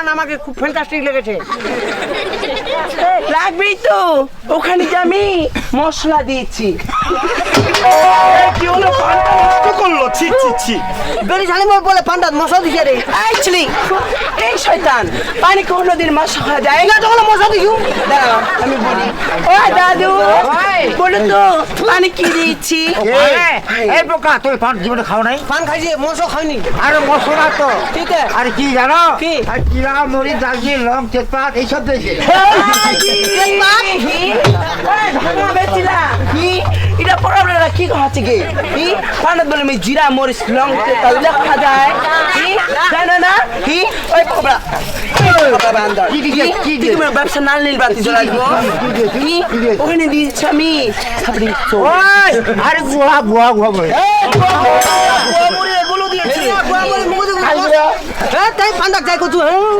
পান আমাকে খুব ফ্যান্টাস্টিক লেগেছে। লাগবেই তো। ওখানে যে আমি মশলা দিয়েছি। কি হলো পানটা নষ্ট করল ছি ছি ছি। বেরি মোর বলে পান্ডা মশা দিছে রে। অ্যাকচুয়ালি এই শয়তান। পানি কোনোদিন খাওয়া যায় এগা যখন মশা দিছু। দাঁড়াও আমি বলি। ও দাদু। বলো তো পানি কি দিয়েছি? এই পোকা তুই পান জীবনে খাও নাই? পান খাইছি মশা খাইনি। আরে মশলা তো। ঠিক আছে। আরে কি জানো? কি? আর জিরা মরিচ দালচিনি লং তেজপাত এইসব দিয়েছে। এটা পড়াবলা কি হচ্ছে গে কি পানত বলে আমি জিরা মরিচ লং তেল লেখা যায়। কি জানো না কি ওই পড়া কি দিছে? কি দিছে? তোমার ব্যবসা নাল নীল বাতি জ্বলাই দিব কি ওখানে দিয়েছি আমি আরে গুয়া গুয়া গুয়া বলে এগুলো দিয়েছি হ্যাঁ তাই পান্ডা যাই হ্যাঁ